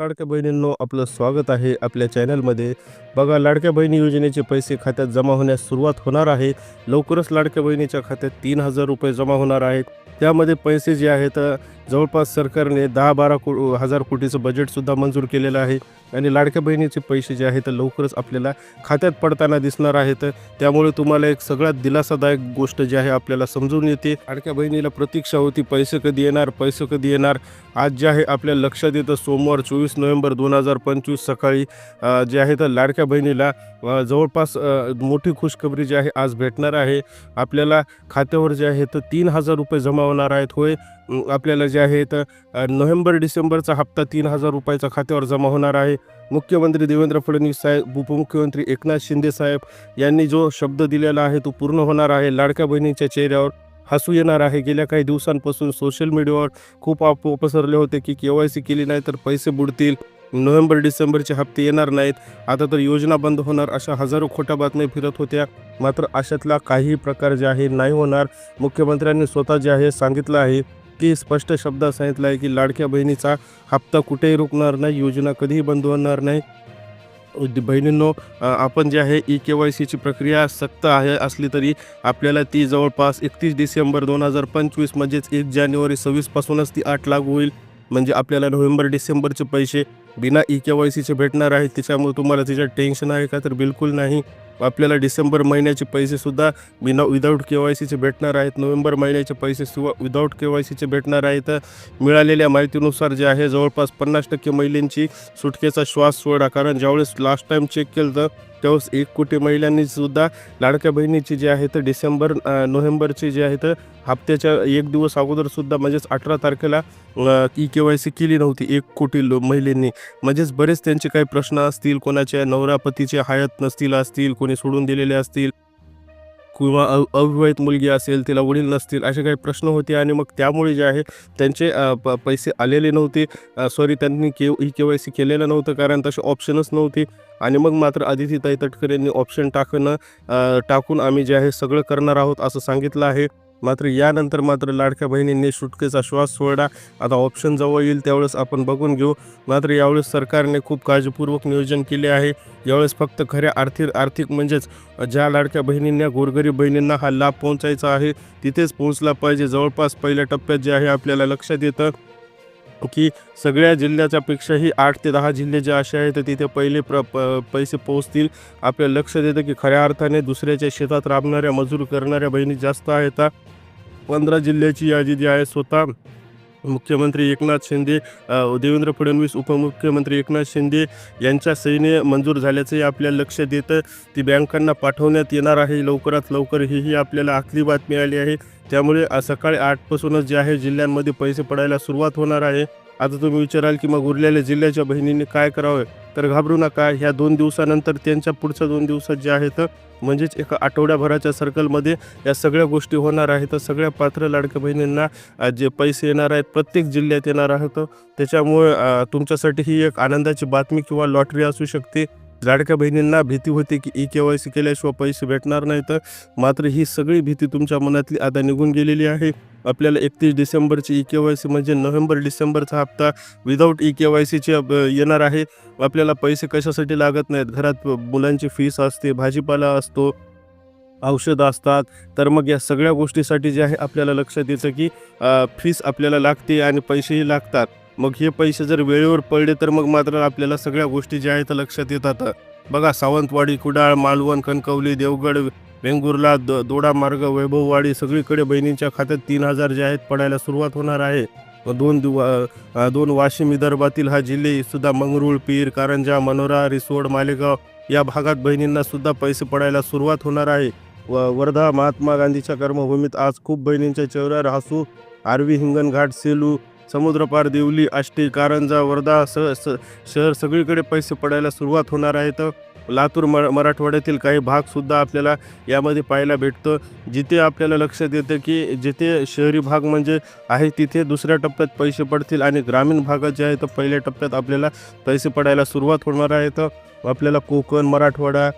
लाडक्या बहिणींनो आपलं स्वागत आहे आपल्या चॅनलमध्ये. बघा लाडक्या बहिणी योजनेचे पैसे खात्यात जमा होण्यास सुरुवात होणार आहे. लवकरच लाडक्या बहिणीच्या खात्यात तीन हजार रुपये जमा होणार आहेत. त्यामध्ये पैसे जे आहेत जवळपास सरकारने दहा बारा को हजार कोटीचं बजेटसुद्धा मंजूर केलेलं आहे. आणि लाडक्या बहिणीचे पैसे जे आहेत लवकरच आपल्याला खात्यात पडताना दिसणार आहेत. त्यामुळे तुम्हाला एक सगळ्यात दिलासादायक गोष्ट जी आहे आपल्याला समजून येते. लाडक्या बहिणीला प्रतीक्षा होती पैसे कधी येणार पैसे कधी येणार? आज जे आहे आपल्या लक्षात येतं सोमवार चोवीस नोव्हेंबर दोन हजार पंचवीस सकाळी जे आहे तर लाडक्या बहिणीला जवळपास मोठी खुशखबरी जी आहे आज भेटणार आहे. आपल्याला खात्यावर जे आहे तर तीन हजार रुपये जमा होणार आहेत. होय आपल्याला जे आहेत. तर नोव्हेंबर डिसेंबरचा हप्ता तीन हजार रुपयाचा खात्यावर जमा होणार आहे. मुख्यमंत्री देवेंद्र फडणवीस साहेब उपमुख्यमंत्री एकनाथ शिंदे साहेब यांनी जो शब्द दिलेला आहे तो पूर्ण होणार आहे. लाडक्या बहिणीच्या चेहऱ्यावर हसू येणार आहे. गेल्या काही दिवसांपासून सोशल मीडियावर खूप आप पसरले होते की के वाय सी केली नाही तर पैसे बुडतील. नोव्हेंबर डिसेंबरचे हप्ते येणार नाहीत. आता तर योजना बंद होणार अशा हजारो खोट्या बातम्या फिरत होत्या. मात्र अशातला काही प्रकार जे आहे नाही होणार. मुख्यमंत्र्यांनी स्वतः जे आहे सांगितलं आहे की स्पष्ट शब्दात सांगितलं आहे की लाडक्या बहिणीचा हप्ता कुठेही रुकणार नाही योजना कधीही बंद होणार नाही. बहिणींनो आपण जे आहे ई के वाय सीची प्रक्रिया सक्त आहे असली तरी आपल्याला ती जवळपास एकतीस डिसेंबर दोन हजार पंचवीस म्हणजेच एक जानेवारी सव्वीसपासूनच ती आठ लागू होईल. म्हणजे आपल्याला नोव्हेंबर डिसेंबरचे पैसे बिना ई के वाय सीचे भेटणार आहेत त्याच्यामुळे तुम्हाला त्याच्यात टेन्शन आहे का? तर बिलकुल नाही. आपल्याला डिसेंबर महिन्याचे पैसेसुद्धा बिना विदाऊट के वाय सीचे भेटणार आहेत. नोव्हेंबर महिन्याचे पैसे सुद्धा विदाऊट के वाय सीचे भेटणार आहेत. मिळालेल्या माहितीनुसार जे आहे जवळपास पन्नास टक्के महिलांची सुटकेचा श्वास सोडा. कारण ज्यावेळेस लास्ट टाईम चेक केलं तर त्यावेळेस एक कोटी महिलांनी सुद्धा लाडक्या बहिणीची जी आहे तर डिसेंबर नोव्हेंबरची जी आहे तर हप्त्याच्या एक दिवस अगोदरसुद्धा म्हणजेच अठरा तारखेला ई के वाय सी केली नव्हती एक कोटी लो महिलांनी. म्हणजेच बरेच त्यांचे काही प्रश्न असतील कोणाच्या नवरापतीचे हयात नसतील असतील कोणी सोडून दिलेले असतील किंवा अव अविवाहित मुलगी असेल तिला वडील नसतील असे काही प्रश्न होते आणि मग त्यामुळे जे आहे त्यांचे प पैसे आलेले नव्हते. सॉरी त्यांनी के ई के वाय सी केलेलं नव्हतं कारण तसे ऑप्शनच नव्हते. आणि मग मात्र आदितीताई तटकर यांनी ऑप्शन टाकणं टाकून आम्ही जे आहे सगळं करणार आहोत असं सांगितलं आहे. मात्र यानंतर मात्र लाडक्या बहिणींनी सुटकेचा श्वास सोडा आता ऑप्शन जवळ येईल त्यावेळेस आपण बघून घेऊ. मात्र यावेळेस सरकारने खूप काळजीपूर्वक नियोजन केले आहे. यावेळेस फक्त खऱ्या आर्थिक आर्थिक म्हणजेच ज्या लाडक्या बहिणींना गोरगरीब बहिणींना हा लाभ पोहोचायचा आहे तिथेच पोहोचला पाहिजे. जवळपास पहिल्या टप्प्यात जे आहे आपल्याला लक्षात येतं. की सगळ्या जिल्ह्याच्यापेक्षाही आठ ते दहा जिल्हे जे असे आहेत तिथे पहिले प्र प पैसे पोहोचतील. आपल्याला लक्ष देतं की खऱ्या अर्थाने दुसऱ्याच्या शेतात राबणाऱ्या मजूर करणाऱ्या बहिणी जास्त आहेत. पंधरा जिल्ह्याची यादी जी आहे स्वतः मुख्यमंत्री एकनाथ शिंदे देवेंद्र फडणवीस उपमुख्यमंत्री एकनाथ शिंदे यांच्या सहीने मंजूर झाल्याचंही आपल्याला लक्ष देतं. ती बँकांना पाठवण्यात येणार आहे. लवकरात लवकर ही ही आपल्याला आखली बातमी आली आहे. त्यामुळे सकाळी आठपासूनच जे आहे जिल्ह्यांमध्ये पैसे पडायला सुरुवात होणार आहे. आता तुम्ही विचाराल की मग उरलेल्या जिल्ह्याच्या बहिणीने काय करावं? तर घाबरू नका. ह्या दोन दिवसानंतर त्यांच्या पुढच्या दोन दिवसात जे आहेत म्हणजेच एका आठवड्याभराच्या सर्कलमध्ये या सगळ्या गोष्टी होणार आहेत. सगळ्या पात्र लाडक्या बहिणींना जे पैसे येणार आहेत प्रत्येक जिल्ह्यात येणार आहेत. त्याच्यामुळे तुमच्यासाठी ही एक आनंदाची बातमी किंवा लॉटरी असू शकते. लाडक्या बहिणींना भीती होती की ई के वाय सी केल्याशिवाय पैसे भेटणार नाहीत मात्र ही सगळी भीती तुमच्या मनातली आता निघून गेलेली आहे. आपल्याला एकतीस डिसेंबरची ई के वाय सी म्हणजे नोव्हेंबर डिसेंबरचा हप्ता विदाऊट ई के वाय सीचे येणार आहे. आपल्याला पैसे कशासाठी लागत नाहीत? घरात मुलांची फीस असते भाजीपाला असतो औषधं असतात. तर मग या सगळ्या गोष्टीसाठी जे आहे आपल्याला लक्षात येतं की फीस आपल्याला लागते आणि पैसेही लागतात. मग हे पैसे जर वेळेवर पडले तर मग मात्र आपल्याला सगळ्या गोष्टी ज्या आहेत लक्षात येतात. बघा सावंतवाडी कुडाळ मालवण कणकवली देवगड वेंगुर्ला द दोडा मार्ग वैभववाडी सगळीकडे बहिणींच्या खात्यात तीन हजार जे आहेत पडायला सुरुवात होणार आहे. दोन दिव दोन वाशिम विदर्भातील हा जिल्हे सुद्धा मंगरुळ पीर कारंजा मनोरा रिसोड मालेगाव या भागात बहिणींना सुद्धा पैसे पडायला सुरुवात होणार आहे. व वर्धा महात्मा गांधीच्या कर्मभूमीत आज खूप बहिणींच्या चेहऱ्यावर हसू आरवी हिंगणघाट सेलू समुद्रपार देवली आष्टी कारंजा वर्धा स स शहर सगळीकडे पैसे पडायला सुरुवात होणार आहेत लातूर म मराठवाड्यातील काही भागसुद्धा आपल्याला यामध्ये पाहायला भेटतं. जिथे आपल्याला लक्षात येतं की जिथे शहरी भाग म्हणजे आहे तिथे दुसऱ्या टप्प्यात पैसे पडतील आणि ग्रामीण भागात जे आहे तर पहिल्या टप्प्यात आपल्याला पैसे पडायला सुरुवात होणार आहेत आपल्याला कोकण मराठवाडा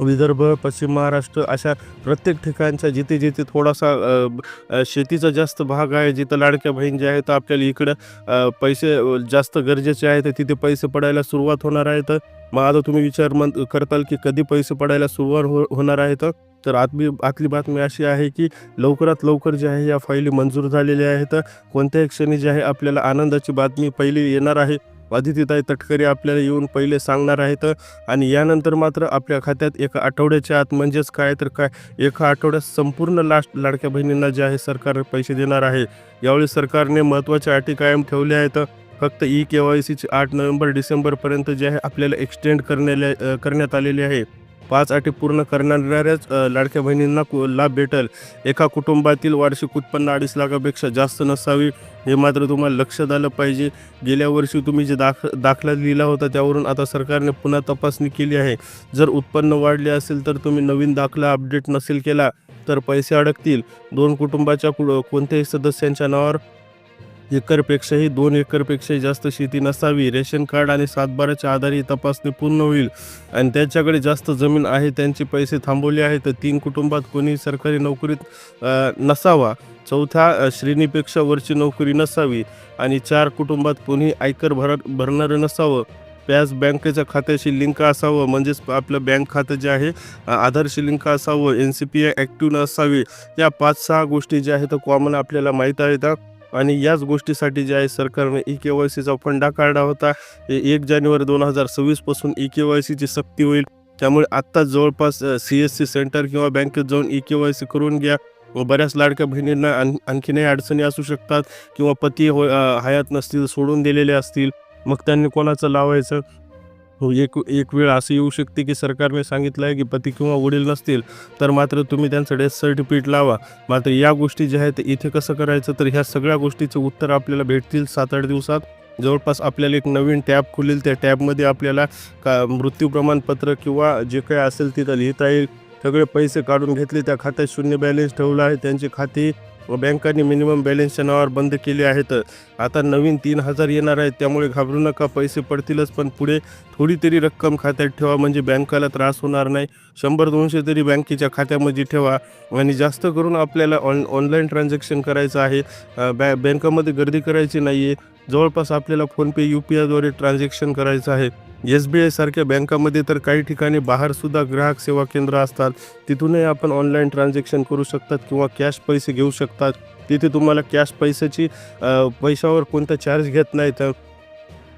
विदर्भ पश्चिम महाराष्ट्र अशा प्रत्येक ठिकाणच्या जिथे जिथे थोडासा शेतीचा जास्त भाग आहे जिथं लाडक्या बहीण जे आहे तर आपल्याला इकडं पैसे जास्त गरजेचे आहेत तर तिथे पैसे पडायला सुरुवात होणार आहे. तर मग आता तुम्ही विचार मन करताल की कधी पैसे पडायला सुरुवात हो होणार आहे तर? तर आतली आतली बातमी अशी आहे की लवकरात लवकर जे आहे या फाईली मंजूर झालेल्या आहेत. कोणत्याही क्षणी जे आहे आपल्याला आनंदाची बातमी पहिली येणार आहे. अदितीताई तटकरे आपल्याला येऊन पहिले सांगणार आहेत आणि यानंतर मात्र आपल्या खात्यात एका आठवड्याच्या आत म्हणजेच काय तर काय एका आठवड्यात संपूर्ण लास्ट लाडक्या बहिणींना जे आहे सरकार पैसे देणार आहे. यावेळी सरकारने महत्त्वाच्या अटी कायम ठेवल्या आहेत. फक्त ई के वाय सीची आठ नोव्हेंबर डिसेंबरपर्यंत जे आहे आपल्याला एक्सटेंड करण्याला करण्यात आलेली आहे. पाच अटी पूर्ण करणाऱ्याच लाडक्या बहिणींना कु- लाभ भेटेल. एका कुटुंबातील वार्षिक उत्पन्न अडीच लाखापेक्षा जास्त नसावी हे मात्र तुम्हाला लक्षात आलं पाहिजे. गेल्या वर्षी तुम्ही जे दाख दाखला लिहिला होता त्यावरून आता सरकारने पुन्हा तपासणी केली आहे. जर उत्पन्न वाढले असेल तर तुम्ही नवीन दाखला अपडेट नसेल केला तर पैसे अडकतील. दोन कुटुंबाच्या कु- कोणत्याही सदस्यांच्या नावावर एकरपेक्षाही दोन एकरपेक्षाही जास्त शेती नसावी. रेशन कार्ड आणि सातबाराच्या आधारे तपासणी पूर्ण होईल. आणि त्यांच्याकडे जास्त जमीन आहे त्यांचे पैसे थांबवले आहेत तर तीन कुटुंबात कोणी सरकारी नोकरीत नसावा. चौथ्या श्रेणीपेक्षा वरची नोकरी नसावी आणि चार कुटुंबात कोणी आयकर भर भरणारं नसावं. त्याच बँकेच्या खात्याशी लिंक असावं. म्हणजेच आपलं बँक खातं जे आहे आधारशी लिंक असावं. N C P I active नसावी. या पाच सहा गोष्टी ज्या आहेत कॉमन आपल्याला माहीत आहेत. आणि याच गोष्टीसाठी जे आहे सरकारने ई के वाय सीचा फंडा काढला होता. एक जानेवारी दोन हजार सव्वीसपासून ई के वाय सीची सक्ती होईल. त्यामुळे आत्ताच जवळपास सी एस सी सेंटर किंवा बँकेत जाऊन ई के वाय सी करून घ्या. व बऱ्याच लाडक्या बहिणींना आण आणखीनही अडचणी असू शकतात. किंवा पती हो हयात नसतील सोडून दिलेले असतील. मग त्यांनी कोणाचं लावायचं? हो एक एक वेळ असं येऊ शकते की सरकारने सांगितलं आहे की पती किंवा वडील नसतील तर मात्र तुम्ही त्यांचं डेथ सर्टिफिकेट लावा. मात्र या गोष्टी ज्या आहेत इथे कसं करायचं? तर ह्या सगळ्या गोष्टीचं उत्तर आपल्याला भेटतील सात आठ दिवसात. जवळपास आपल्याला एक नवीन टॅब खुलेल. त्या टॅबमध्ये आपल्याला का मृत्यू प्रमाणपत्र किंवा जे काही असेल तिथं लिहिता येईल. सगळे पैसे काढून घेतले. त्या खात्यात शून्य बॅलेन्स ठेवला आहे. त्यांचे खाते व बँकांनी मिनिमम बॅलन्सच्या नावावर बंद केले आहेत. आता नवीन तीन हजार येणार आहेत. त्यामुळे घाबरू नका. पैसे पडतीलच पण पुढे थोडी तरी रक्कम खात्यात ठेवा. म्हणजे बँकाला त्रास होणार नाही. शंभर दोनशे तरी बँकेच्या खात्यामध्ये ठेवा आणि जास्त करून आपल्याला ऑन ऑनलाईन ट्रान्झॅक्शन करायचं आहे. बॅ बँकामध्ये गर्दी करायची नाही आहे जवळपास आपल्याला फोनपे यू पी आयद्वारे ट्रान्झॅक्शन करायचं आहे. एस बी आयसारख्या बँकामध्ये तर काही ठिकाणी बाहेरसुद्धा ग्राहक सेवा केंद्र असतात. तिथूनही आपण ऑनलाईन ट्रान्झॅक्शन करू शकतात किंवा कॅश पैसे घेऊ शकतात. तिथे तुम्हाला कॅश पैशाची पैशावर कोणता चार्ज घेत नाही तर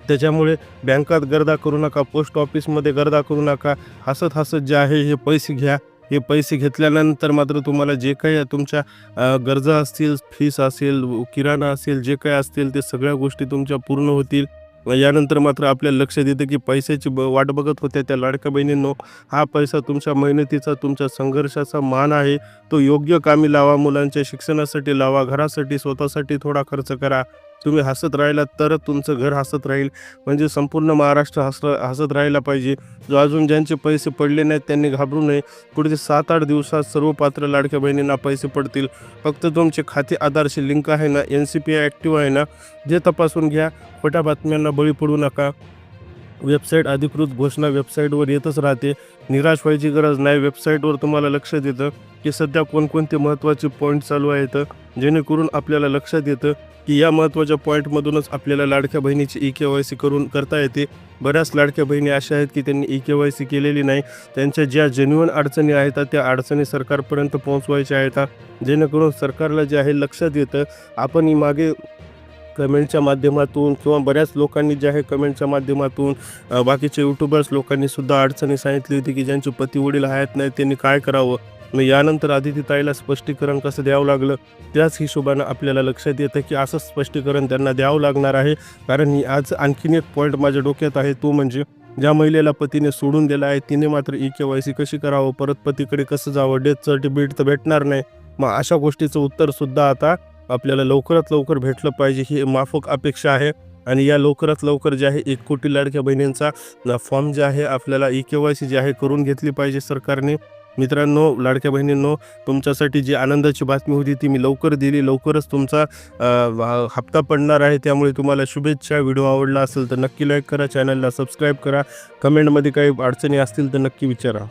त्याच्यामुळे बँकात गर्दा करू नका पोस्ट ऑफिसमध्ये गर्दा करू नका. हसत हसत जे आहे हे पैसे घ्या. हे पैसे घेतल्यानंतर मात्र तुम्हाला जे काही तुमच्या गरजा असतील फीस असेल किराणा असेल जे काही असतील ते सगळ्या गोष्टी तुमच्या पूर्ण होतील. यानंतर मात्र आपल्याला लक्ष देतं की पैशाची ब वाट बघत होत्या त्या लाडक्या बहिणींनो. हा पैसा तुमच्या मेहनतीचा तुमच्या संघर्षाचा मान आहे. तो योग्य कामी लावा मुलांच्या शिक्षणासाठी लावा घरासाठी स्वतःसाठी थोडा खर्च करा. तुम्ही हसत राहिलात तर तुमचं घर हसत राहील. म्हणजे संपूर्ण महाराष्ट्र हस हसत राहायला पाहिजे. जो अजून ज्यांचे पैसे पडले नाहीत त्यांनी घाबरू नये. पुढचे सात आठ दिवसात सर्व पात्र लाडक्या बहिणींना पैसे पडतील. फक्त तुमचे खाते आधारशी लिंक आहे ना? N C P I active आहे ना? जे तपासून घ्या. खोट्या बातम्यांना बळी पडू नका. वेबसाईट अधिकृत घोषणा वेबसाईटवर येतच राहते. निराश व्हायची गरज नाही. वेबसाईटवर तुम्हाला लक्ष देतं की सध्या कोणकोणते महत्त्वाचे पॉईंट चालू आहेत. जेणेकरून आपल्याला लक्षात येतं की या महत्त्वाच्या पॉईंटमधूनच आपल्याला लाडक्या बहिणीची ई के वाय सी करून करता येते. बऱ्याच लाडक्या बहिणी अशा आहेत की त्यांनी ई के वाय सी केलेली नाही. त्यांच्या ज्या जेन्युअन अडचणी आहेत त्या अडचणी सरकारपर्यंत पोहोचवायच्या आहेत. जेणेकरून सरकारला जे आहे लक्षात येतं. आपण ही मागे कमेंटच्या माध्यमातून किंवा बऱ्याच लोकांनी जे आहे कमेंटच्या माध्यमातून बाकीचे यूट्यूबर्स लोकांनी सुद्धा अडचणी सांगितली होती की ज्यांचे पती वडील आहेत नाही त्यांनी काय करावं? मग यानंतर आदिती ताईला स्पष्टीकरण कसं द्यावं लागलं त्याच हिशोबानं आपल्याला लक्षात येतं की असं स्पष्टीकरण त्यांना द्यावं लागणार आहे. कारण ही आज आणखीन एक पॉईंट माझ्या डोक्यात आहे तो म्हणजे ज्या महिलेला पतीने सोडून दिला आहे तिने मात्र ई के वाय सी कशी करावं परत पतीकडे कसं जावं डेथ सर्टिफिकेट तर भेटणार नाही. मग अशा गोष्टीचं उत्तरसुद्धा आता आपल्याला लवकरात लवकर भेटलं पाहिजे ही माफक अपेक्षा आहे. आणि या लवकरात लवकर जे आहे एक कोटी लाडक्या बहिणींचा फॉर्म जे आहे आपल्याला ई के वाय सी जे आहे करून घेतली पाहिजे सरकारने. मित्रांनो लाडक्या बहिणींनो तुमच्यासाठी जी आनंदाची बातमी होती ती मी लवकर दिली. लवकरच तुमचा वा- हप्ता पडणार आहे. त्यामुळे तुम्हाला शुभेच्छा. व्हिडिओ आवडला असेल तर नक्की लाईक करा. चॅनलला सबस्क्राईब करा. कमेंटमध्ये काही अडचणी असतील तर नक्की विचारा.